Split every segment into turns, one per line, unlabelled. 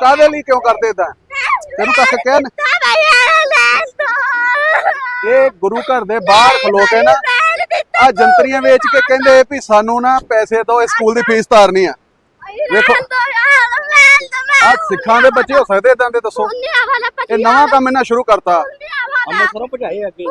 ਕਾਦੇ ਲਈ ਕਿਉਂ ਕਰਦੇ ਇਦਾਂ ਤੈਨੂੰ ਕੱਖ ਕਹਿਣ ਇਹ ਗੁਰੂ ਘਰ ਦੇ ਬਾਹਰ ਖਲੋ ਕੇ ਨਾ ਆ ਜੰਤਰੀਆਂ ਵੇਚ ਕੇ ਕਹਿੰਦੇ ਵੀ ਸਾਨੂੰ ਨਾ ਪੈਸੇ ਦਿਓ ਇਸ ਸਕੂਲ ਦੀ ਫੀਸ ਤਾਰਨੀ ਆ। ਵੇਖੋ। ਆ ਸਿੱਖਾਂ ਦੇ ਬੱਚੇ ਹੋ ਸਕਦੇ ਇਦਾਂ ਦੇ ਦੱਸੋ। ਇਹ ਨਵਾਂ ਕੰਮ ਇਹਨਾਂ ਸ਼ੁਰੂ ਕਰਤਾ।
ਅੰਮ੍ਰਿਤਸਰੋਂ ਭਜਾਏ ਅੱਗੇ।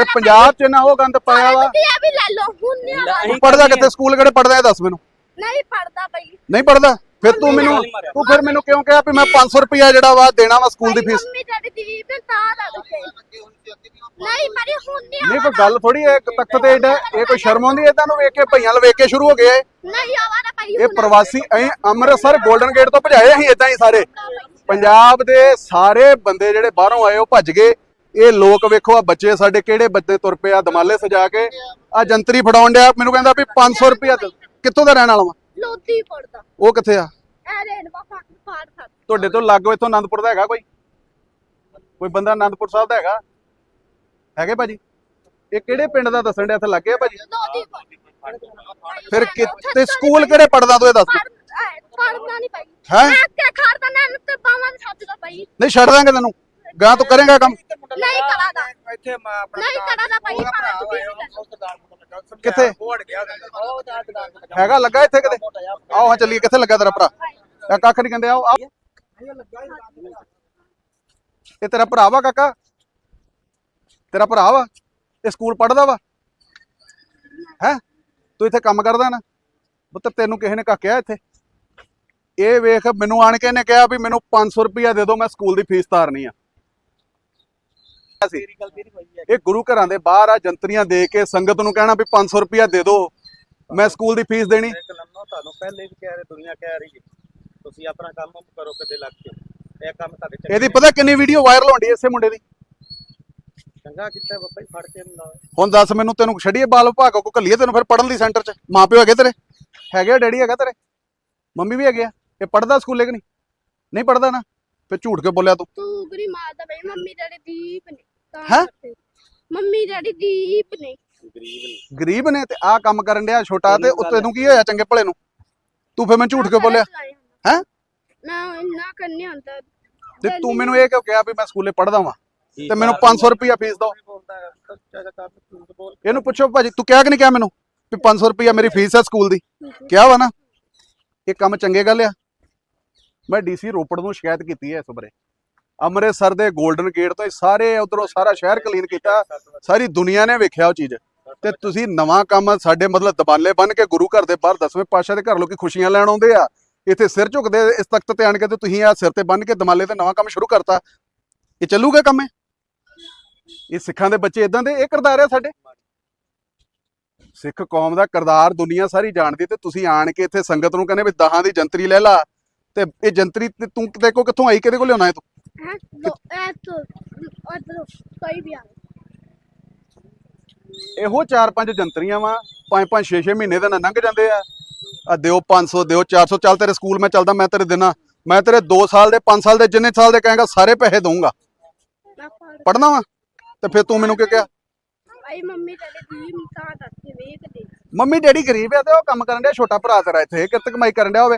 ਇਹ ਪੰਜਾਬ 'ਚ ਨਾ ਉਹ ਗੰਦ ਪਾਇਆ ਵਾ।
ਵੀ ਲੈ ਲਓ ਹੁੰਨੇ
ਤੂੰ ਪੜਦਾ ਕਿੱਥੇ? ਸਕੂਲ ਕਿਹੜੇ ਪੜਦਾ ਇਹ ਦੱਸ ਮੈਨੂੰ।
ਨਹੀਂ ਪੜਦਾ ਬਈ।
ਨਹੀਂ ਪੜਦਾ ਫਿਰ ਤੂੰ ਮੈਨੂੰ ਤੂੰ ਫਿਰ ਮੈਨੂੰ ਕਿਉਂ ਕਿਹਾ ਵੀ ਮੈਂ 500 ਰੁਪਇਆ ਜਿਹੜਾ ਵਾ ਦੇਣਾ ਵਾ ਸਕੂਲ ਦੀ ਫੀਸ?
ਮੰਮੀ ਤੇ ਨਹੀਂ ਮਰੀ ਹੁੰਨੇ
ਨਹੀਂ ਕੋਈ ਗੱਲ ਥੋੜੀ ਹੈ ਇੱਕ ਤਖਤ ਤੇ ਏਡਾ ਇਹ ਕੋਈ ਸ਼ਰਮ ਆਉਂਦੀ ਇਹਨਾਂ ਨੂੰ ਵੇਖ ਕੇ? ਭਈਆਂ ਵੇਖ ਕੇ ਸ਼ੁਰੂ ਹੋ ਗਏ ਇਹ।
ਨਹੀਂ ਆਵਾਰਾ ਭਾਈ
ਇਹ ਪ੍ਰਵਾਸੀ ਅਸੀਂ ਅੰਮ੍ਰਿਤਸਰ 골ਡਨ ਗੇਟ ਤੋਂ ਭਜਾਏ ਅਸੀਂ ਇਦਾਂ ਹੀ ਸਾਰੇ। ਪੰਜਾਬ ਦੇ ਸਾਰੇ ਬੰਦੇ ਜਿਹੜੇ ਬਾਹਰੋਂ ਆਏ ਉਹ ਭੱਜ ਗਏ। ਇਹ ਲੋਕ ਵੇਖੋ ਆ ਬੱਚੇ ਸਾਡੇ ਕਿਹੜੇ ਬੱਚੇ ਤੁਰ ਪਏ ਆ ਦਮਾਲੇ ਸਜਾ ਕੇ। ਆ ਜੰਤਰੀ ਫੜਾਉਣ ਡਿਆ ਮੈਨੂੰ ਕਹਿੰਦਾ ਵੀ 500 ਰੁਪਇਆ। ਕਿੱਥੋਂ ਦਾ ਰਹਿਣ ਵਾਲਾ ਵਾ?
ਪੜਦਾ
ਉਹ ਕਿੱਥੇ ਆ?
ਫਾੜ
ਤੁਹਾਡੇ ਤੋਂ ਲਾਗੋ ਇੱਥੋਂ ਆਨੰਦਪੁਰ ਦਾ ਹੈਗਾ ਕੋਈ? ਕੋਈ ਬੰਦਾ ਆਨੰਦਪੁਰ ਸਾਹਿਬ ਦਾ ਹੈਗਾ? ਹੈਗੇ ਭਾਜੀ? ਇਹ ਕਿਹੜੇ ਪਿੰਡ ਦਾ ਦੱਸਣ ਡਿਆ ਇੱਥੇ ਲੱਗੇ ਆ ਭਾਜੀ? ਫਿਰ ਕਿਤੇ ਸਕੂਲ ਕਿਹੜੇ ਪੜਦਾ ਤੂੰ ਇਹ ਦੱਸ
ਪੜਦਾ ਨਹੀਂ ਭਾਈ।
ਹੈਂ?
ਮੈਂ ਕਿ ਖੜਦਾ ਨਾ ਤੇ ਬਾਵਾਂ ਦੇ ਸੱਜ ਦਾ ਭਾਈ।
ਨਹੀਂ ਛੱਡ ਦਾਂਗੇ ਤੈਨੂੰ। ਗਾਂ ਤੂੰ ਕਰੇਗਾ ਕੰਮ।
ਨਹੀਂ ਕਰਾਦਾ
ਇੱਥੇ ਮਾਂ ਆਪਣਾ
ਨਹੀਂ ਕਰਾਦਾ ਭਾਈ
ਕਿੱਥੇ?
ਉਹ ਦਾ ਦੁਕਾਨ
ਹੈਗਾ ਲੱਗਾ ਇੱਥੇ ਕਿਤੇ? ਆਓ ਹਾਂ ਚੱਲੀਏ, ਕਿੱਥੇ ਲੱਗਾ ਤੇਰਾ ਭਰਾ? ਕੱਖ ਨਹੀਂ ਕਹਿੰਦੇ, ਆਓ ਆਓ। ਇਹ ਤੇਰਾ ਭਰਾ ਵਾ ਕਾਕਾ? ਤੇਰਾ ਭਰਾ ਵਾ? ਇਹ ਸਕੂਲ ਪੜਦਾ ਵਾ? ਹੈ? ਤੂੰ ਇੱਥੇ ਕੰਮ ਕਰਦਾ ਨਾ? ਪੁੱਤਰ ਤੈਨੂੰ ਕਿਸੇ ਨੇ ਕਾਕਿਆ ਇੱਥੇ? ਇਹ ਵੇਖ, ਮੈਨੂੰ ਆਣ ਕੇ ਇਹਨੇ ਕਿਹਾ ਵੀ ਮੈਨੂੰ 500 ਰੁਪਇਆ ਦੇ ਦਿਓ ਮੈਂ ਸਕੂਲ ਦੀ ਫੀਸ ਤਾਰਨੀ ਆ। ਅਸੀਂ
ਤੇਰੀ ਗਲਤੀ ਨਹੀਂ ਹੋਈ ਹੈ
ਇਹ ਗੁਰੂ ਘਰਾਂ ਦੇ ਬਾਹਰ ਆ ਜੰਤਰੀਆਂ ਦੇ ਕੇ ਸੰਗਤ ਨੂੰ ਕਹਿਣਾ ਵੀ 500 ਰੁਪਇਆ ਦੇ ਦਿਓ ਮੈਂ ਸਕੂਲ ਦੀ ਫੀਸ ਦੇਣੀ।
ਇੱਕ ਲੰਮਾ ਤੁਹਾਨੂੰ ਪਹਿਲੇ ਵੀ ਕਹਿ ਰਹੇ ਦੁਨੀਆ ਕਹਿ ਰਹੀ ਹੈ। ਤੁਸੀਂ ਆਪਣਾ ਕੰਮ ਕਰੋ ਕਿਤੇ ਲੱਗ ਕੇ ਇਹ ਕੰਮ ਤੁਹਾਡੇ ਚੰਗੇ
ਇਹਦੀ ਪਤਾ ਕਿੰਨੀ ਵੀਡੀਓ ਵਾਇਰਲ ਹੋਣੀ ਇਸੇ ਮੁੰਡੇ ਦੀ?
ਚੰਗਾ ਕੀਤਾ ਬੱਬਾ ਜੀ ਫੜ ਕੇ ਨਾ
ਹੁਣ ਦੱਸ ਮੈਨੂੰ ਤੈਨੂੰ ਛੱਡੀਏ ਬਾਲ ਵਿਭਾਗ ਕੋ ਕੱਲੀਏ ਤੈਨੂੰ ਫਿਰ ਪੜਨ ਲਈ ਸੈਂਟਰ 'ਚ। ਮਾਪਿਓ ਹੈਗੇ ਤੇਰੇ? ਹੈਗੇ ਆ, ਡੈਡੀ ਹੈਗਾ ਤੇਰੇ? ਮੰਮੀ ਵੀ ਹੈਗੇ ਆ। ਇਹ ਪੜਦਾ ਸਕੂਲੇ ਕਿ ਨਹੀਂ? ਨਹੀਂ ਪੜਦਾ ਨਾ। ਫਿਰ ਝੂਠ ਕੇ ਬੋਲਿਆ ਤੂੰ?
ਤੂੰ ਗਰੀ ਮਾਰਦਾ ਭਾਈ ਮੰਮੀ ਡੈਡੀ ਦੀਪ ਨੇ। ਤਾਂ
ਹੈਂ?
ਕਰਕੇ। ਮੰਮੀ ਡੈਡੀ ਦੀਪ ਨੇ
ਗਰੀਬ ਨੇ।
ਗਰੀਬ ਨੇ ਤੇ ਆਹ ਕੰਮ ਕਰਨ ਡਿਆ ਛੋਟਾ ਤੇ ਉਹ ਤੈਨੂੰ ਕੀ ਹੋਇਆ ਚੰਗੇ ਭਲੇ ਨੂੰ? ਤੂੰ ਫਿਰ ਮੈਨੂੰ ਝੂਠ ਕੇ ਬੋਲਿਆ? ਹੈਂ?
ਨਾ ਇੰਨਾ ਕਰਨੇ ਹੁੰਦਾ।
ਤੇ ਤੂੰ ਮੈਨੂੰ ਇਹ ਕਿਉਂ ਕਿਹਾ ਵੀ ਮੈਂ ਸਕੂਲੇ ਪੜਦਾ ਵਾਂ? ਤੇ ਮੈਨੂੰ 500 ਰੁਪਇਆ ਫੀਸ ਦਿਓ।
ਬੋਲਦਾ ਹੈ ਸੱਚਾ ਕੰਮ ਝੂਠ ਬੋਲ।
ਇਹਨੂੰ ਪੁੱਛੋ ਭਾਜੀ ਤੂੰ ਕਿਹਾ ਕਿ ਨਹੀਂ ਕਿਹਾ ਮੈਨੂੰ? ਵੀ 500 ਰੁਪਇਆ ਮੇਰੀ ਫੀਸ ਹੈ ਸਕੂਲ ਦੀ। ਕਿਹਾ ਵਾ ਨਾ? ਇਹ ਕੰਮ ਚੰਗੇ ਗੱਲ ਆ। ਮੈਂ ਡੀਸੀ ਰੋਪੜ ਨੂੰ ਸ਼ਿਕਾਇਤ ਕੀਤੀ ਹੈ ਇਸ ਬਾਰੇ। ਅੰਮ੍ਰਿਤਸਰ ਦੇ 골ਡਨ ਗੇਟ ਤੋਂ ਸਾਰੇ ਉਧਰੋਂ ਸਾਰਾ ਸ਼ਹਿਰ ਕਲੀਨ ਕੀਤਾ। ਸਾਰੀ ਦੁਨੀਆ ਨੇ ਵੇਖਿਆ ਉਹ ਚੀਜ਼। ਤੇ ਤੁਸੀਂ ਨਵਾਂ ਕੰਮ ਸਾਡੇ ਮਤਲਬ ਦਬਾਲੇ ਬੰਨ ਕੇ ਗੁਰੂ ਘਰ ਦੇ ਬਾਹਰ ਦਸਵੇਂ ਪਾਤਸ਼ਾਹ ਦੇ ਘਰ ਲੋਕੀ ਖੁਸ਼ੀਆਂ ਲੈਣ ਆਉਂਦੇ ਆ। ਇੱਥੇ ਸਿਰ ਝੁਕਦੇ ਇਸ ਤਖਤ ਤੇ ਆਣ ਕੇ ਤੇ ਤੁਸੀਂ ਆ ਸਿਰ ਤੇ ਬੰਨ ਕੇ ਦਮਾਲੇ ਤੇ ਨਵਾਂ ਕੰਮ ਸ਼ੁਰੂ ਕਰਤਾ। ਇਹ ਚੱਲੂਗਾ ਕੰਮ ਇਹ? ਸਿੱਖਾਂ ਦੇ ਬੱਚੇ ਇਦਾਂ ਦੇ? ਇਹ ਕਿਰਦਾਰ ਆ ਸਾਡੇ? ਸਿੱਖ ਕੌਮ ਦਾ ਕਿਰਦਾਰ ਦੁਨੀਆ ਸਾਰੀ ਜਾਣਦੀ ਤੇ ਤੁਸੀਂ ਆਣ ਕੇ ਇੱਥੇ ਸੰਗਤ ਨੂੰ ਕਹਿੰਦੇ ਵੀ ਦਹਾਂ ਦੀ ਜੰਤਰੀ ਲੈ ਲਾ। ਤੇ ਇਹ ਜੰਤਰੀ ਤੂੰ ਕਿਤੇ ਕੋ ਕਿੱਥੋਂ ਆਈ? ਕਿਹਦੇ ਕੋਲ ਲਿਆਉਣਾ ਹੈ ਤੂੰ?
ਦੋ ਆ।
ਇਹੋ ਚਾਰ ਪੰਜ ਜੰਤਰੀਆਂ ਵਾ ਪੰਜ ਪੰਜ 6 6 ਮਹੀਨੇ ਦੇ ਨਾਲ ਲੰਘ ਜਾਂਦੇ ਆ। ਆ ਦਿਓ 500 ਦਿਓ 400 ਚੱਲ ਤੇਰੇ ਸਕੂਲ ਮੈਂ ਚੱਲਦਾ ਮੈਂ ਤੇਰੇ ਦੇਣਾ ਮੈਂ ਤੇਰੇ 2 ਸਾਲ ਦੇ 5 ਸਾਲ ਦੇ ਜਿੰਨੇ ਸਾਲ ਦੇ ਕਹੇਗਾ ਸਾਰੇ ਪੈਸੇ ਦਊਂਗਾ। ਪੜਨਾ ਵਾ? ਤੇ ਫਿਰ ਤੂੰ ਮੈਨੂੰ ਕੀ ਕਿਹਾ?
ਭਾਈ ਮੰਮੀ ਡੈਡੀ ਦੀਪ ਤਾਂ ਕਰਕੇ ਵੇਖ ਦੇ
ਮੰਮੀ ਡੈਡੀ ਗਰੀਬ ਆ ਤੇ ਉਹ ਕੰਮ ਕਰਨ ਡਿਆ ਛੋਟਾ ਭਰਾ ਤੇਰਾ ਇੱਥੇ ਕਿਰਤ ਕਮਾਈ ਕਰਨ ਡਿਆ ਹੋਵੇ।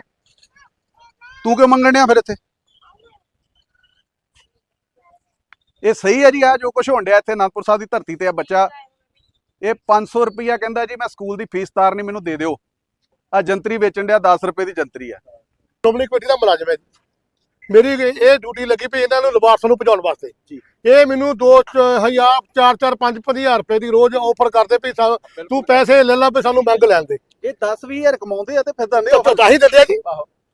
ਤੂੰ ਕਿਉਂ ਮੰਗਣ ਡਿਆ ਫਿਰ ਇੱਥੇ? ਇਹ ਸਹੀ ਹੈ ਜੀ ਆ ਜੋ ਕੁਝ ਹੋਣ ਡਿਆ ਇੱਥੇ ਅਨੰਦਪੁਰ ਸਾਹਿਬ ਦੀ ਧਰਤੀ ਤੇ ਆ ਬੱਚਾ। ਇਹ 500 ਰੁਪਈਆ ਕਹਿੰਦਾ ਜੀ ਮੈਂ ਸਕੂਲ ਦੀ ਫੀਸ ਤਾਰਨੀ ਮੈਨੂੰ ਦੇ ਦਿਓ। ਆ ਜੰਤਰੀ ਵੇਚਣ ਡਿਆ 10 ਰੁਪਏ ਦੀ ਜੰਤਰੀ ਆ।
ਸ਼੍ਰੋਮਣੀ ਕਮੇਟੀ ਦਾ ਮੁਲਾਜ਼ਮ ਹੈ। ਮੇਰੀ ਇਹ- ਡਿਊਟੀ ਲੱਗੀ ਪਈ ਇਹਨਾਂ ਨੂੰ ਲਵਾਰਸਾਂ ਨੂੰ ਪਹੁੰਚਾਉਣ ਵਾਸਤੇ। ਇਹ ਮੈਨੂੰ 2000 4 4 5 5000 ਰੁਪਏ ਦੀ ਰੋਜ਼ ਆਫਰ ਕਰਦੇ ਪਈ ਤੂੰ ਪੈਸੇ ਲੈ ਲਾ ਸਾਨੂੰ ਮੰਗ ਲੈਣ ਦੇ।
ਇਹ 10 20000 ਕਮਾਉਂਦੇ ਆ ਤੇ ਫਿਰ
ਤਾਂ ਤਾਂ ਹੀ ਦਿੰਦੇ ਆ ਜੀ।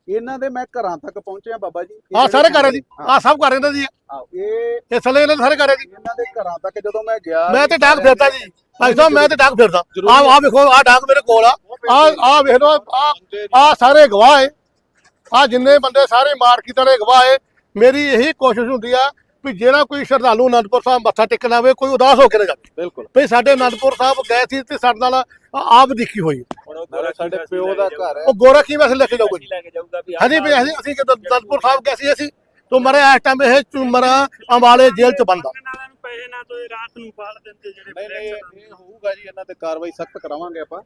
ਇਹਨਾਂ ਦੇ ਮੈਂ ਘਰਾਂ ਤੱਕ ਪਹੁੰਚਿਆ ਬਾਬਾ ਜੀ।
ਆ ਸਾਰੇ ਰਹੇ ਜੀ? ਆ ਸਭ ਕਰ ਰਹੇ ਨੇ ਜੀ
ਆਹ, ਇਹ
ਇਹ ਸਲੇ ਇਹਨਾਂ ਦੇ ਸਾਰੇ ਕਰ ਰਹੇ ਜੀ?
ਇਹਨਾਂ ਦੇ ਘਰਾਂ ਤੱਕ ਜਦੋਂ ਮੈਂ ਗਿਆ
ਮੈਂ ਤੇ ਡਾਕ ਫਿਰਦਾ ਜੀ। ਭਾਈ ਸਾਹਿਬ ਮੈਂ ਤੇ ਡਾਕ ਫਿਰਦਾ। ਆ ਆ ਵੇਖੋ ਆ ਡਾਕ ਮੇਰੇ ਕੋਲ ਆ। ਆ ਆ ਵੇਖ ਲਓ ਆ ਆ ਸਾਰੇ ਗਵਾਹ ਹੈ। ਆ ਜਿੰਨੇ ਬੰਦੇ ਸਾਰੇ ਮਾਰਕੀਟ ਵਾਲੇ ਗਵਾਹ ਹੈ। ਮੇਰੀ ਇਹੀ ਕੋਸ਼ਿਸ਼ ਹੁੰਦੀ ਆ ਵੀ ਜਿਹੜਾ ਕੋਈ ਸ਼ਰਧਾਲੂ ਅਨੰਦਪੁਰ ਸਾਹਿਬ ਮੱਥਾ ਟੇਕਣ ਆਵੇ ਕੋਈ ਉਦਾਸ ਹੋ ਕੇ ਨਾ ਜਾਵੇ।
ਬਿਲਕੁਲ।
ਵੀ ਸਾਡੇ ਅਨੰਦਪੁਰ ਸਾਹਿਬ ਗਏ ਸੀ ਤੇ ਸਾਡੇ ਨਾਲ ਆਪ ਦੇਖੀ ਹੋਈ
ਹੁਣ ਉਹ
ਨਾਲੇ ਸਾਡੇ ਪਿਓ ਦਾ ਘਰ ਹੈ।
ਉਹ ਗੋਰਾ ਕੀ ਵੈਸੇ ਲੈ ਕੇ ਜਾਊਗਾ ਜੀ ਹਾਂਜੀ ਵੀ ਅਸੀਂ ਅਸੀਂ ਜਦੋਂ ਅਨੰਦਪੁਰ ਸਾਹਿਬ ਗਏ ਸੀ ਅਸੀਂ ਤੋਂ ਮਰੇ ਇਸ ਟਾਈਮ ਇਹ ਚੁਮਰਾ ਅੰਬਾਲੇ ਜੇਲ੍ਹ ਚ ਬੰਦਾ
ਇਹਨਾਂ ਨੂੰ ਪੈਸੇ ਨਾ ਤੋਂ ਰਾਤ ਨੂੰ ਫਾਲ ਦਿੰਦੇ ਜਿਹੜੇ
ਨਹੀਂ ਨਹੀਂ ਇਹ ਹੋਊਗਾ ਜੀ ਇਹਨਾਂ ਤੇ ਕਾਰਵਾਈ ਸਖਤ ਕਰਾਵਾਂਗੇ ਆਪਾਂ।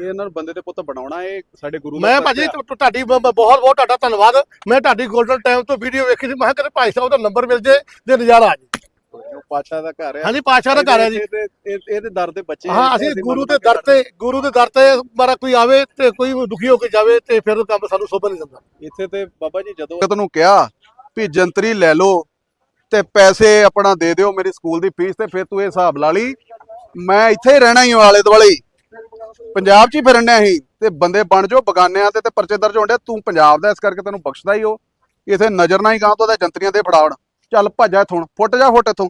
ਇਹ ਇਹਨਾਂ ਨੂੰ ਬੰਦੇ ਦੇ ਪੁੱਤ ਬਣਾਉਣਾ ਇਹ ਸਾਡੇ ਗੁਰੂ ਦਾ
ਮੈਂ ਭਾਜੀ ਤੁਹਾਡੀ ਬਹੁਤ ਬਹੁਤ ਤੁਹਾਡਾ ਧੰਨਵਾਦ। ਮੈਂ ਤੁਹਾਡੀ 골ਡਨ ਟਾਈਮ ਤੋਂ ਵੀਡੀਓ ਵੇਖੀ ਸੀ। ਮੈਂ ਕਿਹਾ ਭਾਈ ਸਾਹਿਬ ਦਾ ਨੰਬਰ ਮਿਲ ਜੇ ਤੇ ਨਜ਼ਾਰਾ ਆ ਜੇ।
ਜੋ ਪਾਤਸ਼ਾਹ ਦਾ ਘਰ ਹੈ
ਹਾਂਜੀ ਪਾਸ਼ਾ ਦਾ ਘਰ ਹੈ ਜੀ।
ਇਹਦੇ- ਇਹਦੇ ਇਹਦੇ ਦਰ ਦੇ ਬੱਚੇ
ਹਾਂ
ਹੈ,
ਅਸੀਂ
ਅਸੀਂ
ਗੁਰੂ
ਮੰਨ
ਦੇ
ਕੇ
ਦਰ ਤੇ ਗੁਰੂ ਦੇ ਦਰ ਤੇ ਮਾਰਾ ਕੋਈ ਆਵੇ ਤੇ ਕੋਈ ਦੁਖੀ ਹੋ ਕੇ ਜਾਵੇ ਤੇ ਫਿਰ ਕੰਮ ਸਾਨੂੰ ਸੋਭਾ ਨਹੀਂ ਦਿੰਦਾ।
ਇੱਥੇ ਤੇ ਬਾਬਾ ਜੀ ਜਦੋਂ ਤੈਨੂੰ ਕਿਹਾ ਵੀ ਜੰਤਰੀ ਲੈ ਲਓ ਤੇ ਪੈਸੇ ਆਪਣਾ ਦੇ ਦਿਓ ਮੇਰੀ ਸਕੂਲ ਦੀ ਫੀਸ ਤੇ ਫਿਰ ਤੂੰ ਇਹ ਹਿਸਾਬ ਲਾ ਲਈ। ਮੈਂ ਇੱਥੇ ਹੀ ਰਹਿਣਾ ਹੀ ਹਾਂ ਆਲੇ ਦੁਆਲੇ ਹੀ। ਪੰਜਾਬ 'ਚ ਹੀ ਫਿਰਨ ਡਿਆ ਸੀ ਤੇ ਬੰਦੇ ਬਣ ਜਾਓ ਬਗਾਨਿਆਂ ਤੇ ਤੇ ਪਰਚੇ ਦਰਜ ਹੋਣ ਡਿਆ ਤੂੰ ਪੰਜਾਬ ਦਾ ਇਸ ਕਰਕੇ ਤੈਨੂੰ ਬਖਸ਼ਦਾ ਹੀ ਹੋ ਇਥੇ ਨਜ਼ਰ ਨਾ ਹੀ ਗਾਂ ਤੋਂ ਉਹਦੇ ਜੰਤਰੀਆਂ ਤੇ ਫੜਾਉਣ ਚੱਲ ਭੱਜਾ ਇਥੋਂ, ਫੁੱਟ ਜਾ ਫੁੱਟ ਇਥੋਂ।